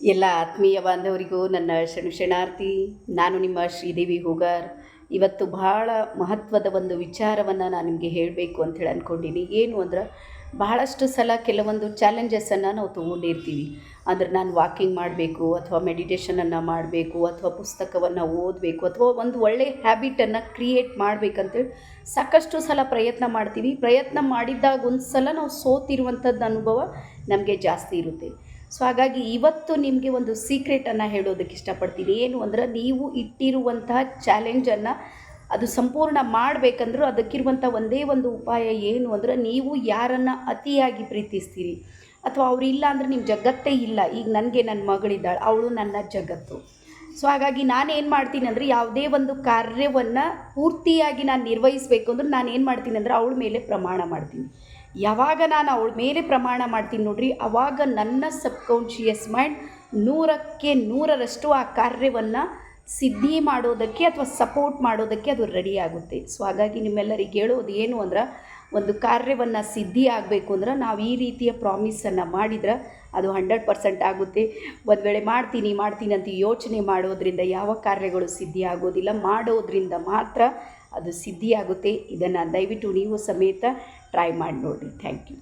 ಎಲ್ಲ ಆತ್ಮೀಯ ಬಾಂಧವರಿಗೂ ನನ್ನ ಶರಣು ಶರಣಾರ್ಥಿ ನಾನು ನಿಮ್ಮ ಶ್ರೀದೇವಿ ಹೂಗಾರ್. ಇವತ್ತು ಬಹಳ ಮಹತ್ವದ ಒಂದು ವಿಚಾರವನ್ನು ನಾನು ನಿಮಗೆ ಹೇಳಬೇಕು ಅಂಥೇಳಿ ಅಂದ್ಕೊಂಡಿನಿ ಏನು ಅಂದ್ರೆ, ಬಹಳಷ್ಟು ಸಲ ಕೆಲವೊಂದು ಚಾಲೆಂಜಸನ್ನು ನಾವು ತೊಗೊಂಡಿರ್ತೀವಿ. ಅಂದ್ರೆ ನಾನು ವಾಕಿಂಗ್ ಮಾಡಬೇಕು, ಅಥವಾ ಮೆಡಿಟೇಷನನ್ನು ಮಾಡಬೇಕು, ಅಥವಾ ಪುಸ್ತಕವನ್ನು ಓದಬೇಕು, ಅಥವಾ ಒಂದು ಒಳ್ಳೆಯ ಹ್ಯಾಬಿಟನ್ನು ಕ್ರಿಯೇಟ್ ಮಾಡಬೇಕಂತೇಳಿ ಸಾಕಷ್ಟು ಸಲ ಪ್ರಯತ್ನ ಮಾಡ್ತೀವಿ. ಪ್ರಯತ್ನ ಮಾಡಿದ್ದಾಗ ಒಂದು ಸಲ ನಾವು ಸೋತಿರುವಂಥದ್ದು ಅನುಭವ ನಮಗೆ ಜಾಸ್ತಿ ಇರುತ್ತೆ. ಸೊ ಹಾಗಾಗಿ ಇವತ್ತು ನಿಮಗೆ ಒಂದು ಸೀಕ್ರೆಟನ್ನು ಹೇಳೋದಕ್ಕೆ ಇಷ್ಟಪಡ್ತೀನಿ. ಏನು ಅಂದ್ರೆ ನೀವು ಇಟ್ಟಿರುವಂತಹ ಚಾಲೆಂಜನ್ನು ಅದು ಸಂಪೂರ್ಣ ಮಾಡಬೇಕಂದ್ರೂ ಅದಕ್ಕಿರುವಂಥ ಒಂದೇ ಒಂದು ಉಪಾಯ ಏನು ಅಂದ್ರೆ ನೀವು ಯಾರನ್ನು ಅತಿಯಾಗಿ ಪ್ರೀತಿಸ್ತೀರಿ? ಅಥವಾ ಅವ್ರು ಇಲ್ಲ ಅಂದರೆ ನಿಮ್ಮ ಜಗತ್ತೇ ಇಲ್ಲ. ಈಗ ನನಗೆ ನನ್ನ ಮಗಳಿದ್ದಾಳೆ, ಅವಳು ನನ್ನ ಜಗತ್ತು. ಸೊ ಹಾಗಾಗಿ ನಾನು ಏನು ಮಾಡ್ತೀನಿ ಅಂದರೆ ಯಾವುದೇ ಒಂದು ಕಾರ್ಯವನ್ನು ಪೂರ್ತಿಯಾಗಿ ನಾನು ನಿರ್ವಹಿಸಬೇಕು ಅಂದ್ರೆ ನಾನು ಏನು ಮಾಡ್ತೀನಿ ಅಂದರೆ ಅವಳ ಮೇಲೆ ಪ್ರಮಾಣ ಮಾಡ್ತೀನಿ. ಯಾವಾಗ ನಾನು ಅವಳ ಮೇಲೆ ಪ್ರಮಾಣ ಮಾಡ್ತೀನಿ ನೋಡ್ರಿ ಆವಾಗ ನನ್ನ ಸಬ್ಕಾನ್ಷಿಯಸ್ ಮೈಂಡ್ ನೂರಕ್ಕೆ ನೂರರಷ್ಟು ಆ ಕಾರ್ಯವನ್ನು ಸಿದ್ಧಿ ಮಾಡೋದಕ್ಕೆ ಅಥವಾ ಸಪೋರ್ಟ್ ಮಾಡೋದಕ್ಕೆ ಅದು ರೆಡಿ ಆಗುತ್ತೆ. ಸೊ, ಹಾಗಾಗಿ ನಿಮ್ಮೆಲ್ಲರಿಗೆ ಹೇಳೋದು ಏನು ಅಂದ್ರೆ ಒಂದು ಕಾರ್ಯವನ್ನು ಸಿದ್ಧಿ ಆಗಬೇಕು ಅಂದ್ರೆ ನಾವು ಈ ರೀತಿಯ ಪ್ರಾಮಿಸನ್ನು ಮಾಡಿದ್ರೆ ಅದು ಹಂಡ್ರೆಡ್ ಪರ್ಸೆಂಟ್ ಆಗುತ್ತೆ. ಒಂದು ವೇಳೆ ಮಾಡ್ತೀನಿ ಮಾಡ್ತೀನಿ ಅಂತ ಯೋಚನೆ ಮಾಡೋದ್ರಿಂದ ಯಾವ ಕಾರ್ಯಗಳು ಸಿದ್ಧಿ ಆಗೋದಿಲ್ಲ. ಮಾಡೋದ್ರಿಂದ ಮಾತ್ರ ಅದು ಸಿದ್ಧಿಯಾಗುತ್ತೆ ಇದನ್ನು ದಯವಿಟ್ಟು ನೀವು ಸಮೇತ ಟ್ರೈ ಮಾಡಿ ನೋಡಿರಿ. Thank you